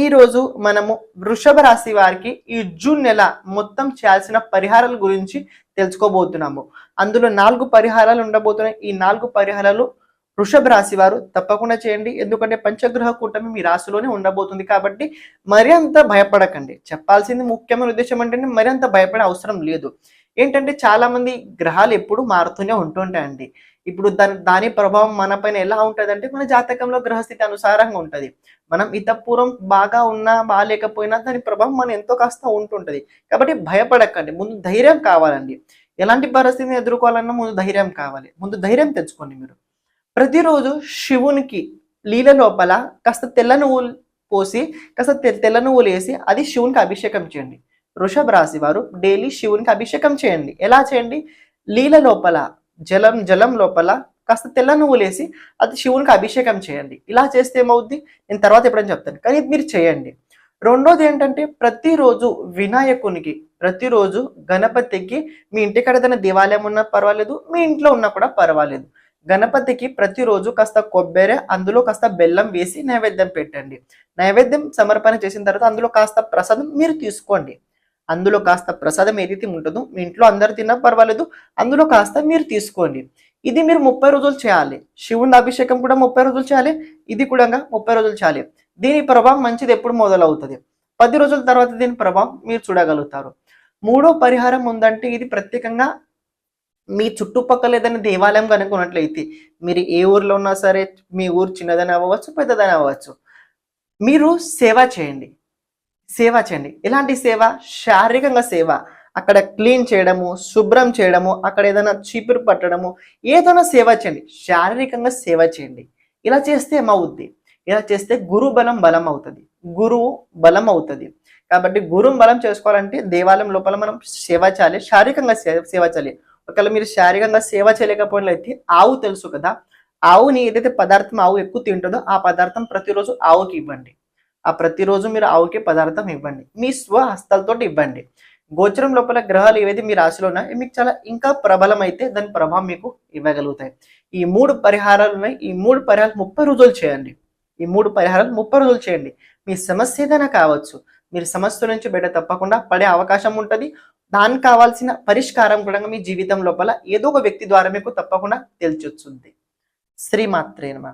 ఈ రోజు మనము వృషభ రాశి వారికి ఈ జూన్ నెల మొత్తం చేయాల్సిన పరిహారాల గురించి తెలుసుకోబోతున్నాము. అందులో నాలుగు పరిహారాలు ఉండబోతున్నాయి. ఈ నాలుగు పరిహారాలు వృషభ రాశి వారు తప్పకుండా చేయండి. ఎందుకంటే పంచగ్రహ కూటమి మీ రాశిలోనే ఉండబోతుంది కాబట్టి మరింత భయపడకండి. చెప్పాల్సింది ముఖ్యమైన ఉద్దేశం అంటే మరింత భయపడే అవసరం లేదు. ఏంటంటే చాలామంది గ్రహాలు ఎప్పుడు మారుతూనే ఉంటుంటాయండి. ఇప్పుడు దాని దాని ప్రభావం మన పైన ఎలా ఉంటుంది అంటే మన జాతకంలో గ్రహస్థితి అనుసారంగా ఉంటుంది. మనం ఇతపూర్వం బాగా ఉన్నా బాగాలేకపోయినా దాని ప్రభావం మనం ఎంతో కాస్త ఉంటుంటది. కాబట్టి భయపడకండి. ముందు ధైర్యం కావాలండి. ఎలాంటి పరిస్థితిని ఎదుర్కోవాలన్నా ముందు ధైర్యం కావాలి. ముందు ధైర్యం తెచ్చుకోండి మీరు. ప్రతిరోజు శివునికి లీల లోపల కాస్త తెల్ల నువ్వులు పోసి కాస్త తె- తెల్ల నువ్వులు వేసి అది శివునికి అభిషేకం చేయండి. వృషభ రాశి వారు డైలీ శివునికి అభిషేకం చేయండి. ఎలా చేయండి? లీల లోపల జలం జలం లోపల కాస్త తెల్ల నువ్వులు వేసి అది శివునికి అభిషేకం చేయండి. ఇలా చేస్తే ఏమవుద్ది? నేను తర్వాత ఎప్పుడైనా చెప్తాను. కానీ మీరు చేయండి. రెండోది ఏంటంటే ప్రతిరోజు వినాయకునికి ప్రతిరోజు గణపతికి మీ ఇంటికాడ ఏదైనా దేవాలయం ఉన్నా పర్వాలేదు మీ ఇంట్లో ఉన్నా కూడా పర్వాలేదు. గణపతికి ప్రతిరోజు కాస్త కొబ్బరి అందులో కాస్త బెల్లం వేసి నైవేద్యం పెట్టండి. నైవేద్యం సమర్పణ చేసిన తర్వాత అందులో కాస్త ప్రసాదం మీరు తీసుకోండి. అందులో కాస్త ప్రసాదం ఏదైతే ఉంటుందో మీ ఇంట్లో అందరు తిన్నా పర్వాలేదు అందులో కాస్త మీరు తీసుకోండి. ఇది మీరు ముప్పై రోజులు చేయాలి. శివుని అభిషేకం కూడా ముప్పై రోజులు చేయాలి ఇది కూడా ముప్పై రోజులు చేయాలి. దీని ప్రభావం మంచిది ఎప్పుడు మొదలవుతుంది? పది రోజుల తర్వాత దీని ప్రభావం మీరు చూడగలుగుతారు. మూడో పరిహారం ఉందంటే ఇది ప్రత్యేకంగా మీ చుట్టుపక్కల ఏదైనా దేవాలయం కనుక్కున్నట్లయితే మీరు ఏ ఊర్లో ఉన్నా సరే మీ ఊరు చిన్నదని అవ్వచ్చు పెద్దదని అవ్వచ్చు మీరు సేవ చేయండి. సేవ చేయండి. ఎలాంటి సేవ? శారీరకంగా సేవ. అక్కడ క్లీన్ చేయడము శుభ్రం చేయడము అక్కడ ఏదైనా చీపురు పట్టడము ఏదైనా సేవ చేయండి. శారీరకంగా సేవ చేయండి. ఇలా చేస్తే ఏమవుద్ది? ఇలా చేస్తే గురు బలం బలం అవుతుంది. గురువు బలం అవుతుంది. కాబట్టి గురువు బలం చేసుకోవాలంటే దేవాలయం లోపల మనం సేవ చేయాలి. శారీరకంగా సేవ చేయాలి. ఒకవేళ మీరు శారీరకంగా సేవ చేయలేకపోయినట్లయితే ఆవు తెలుసు కదా. ఆవుని ఏదైతే పదార్థం ఆవు ఎక్కువ తింటుందో ఆ పదార్థం ప్రతిరోజు ఆవుకి ఇవ్వండి. ఆ ప్రతిరోజు మీరు ఆవుకి పదార్థం ఇవ్వండి. మీ స్వహస్తాలతో ఇవ్వండి. గోచరం లోపల గ్రహాలు ఏవైతే మీ రాశిలో ఉన్నాయో మీకు చాలా ఇంకా ప్రబలమైతే దాని ప్రభావం మీకు ఇవ్వగలుగుతాయి. ఈ మూడు పరిహారాలు ఉన్నాయి. ఈ మూడు పరిహారాలు ముప్పై రోజులు చేయండి. ఈ మూడు పరిహారాలు ముప్పై రోజులు చేయండి. మీ సమస్య ఏదైనా కావచ్చు మీరు సమస్య నుంచి బయట తప్పకుండా పడే అవకాశం ఉంటుంది. దానికి కావాల్సిన పరిష్కారం కూడా మీ జీవితం లోపల ఏదో ఒక వ్యక్తి ద్వారా మీకు తప్పకుండా తెలిసి వచ్చింది శ్రీమాత్రేనమా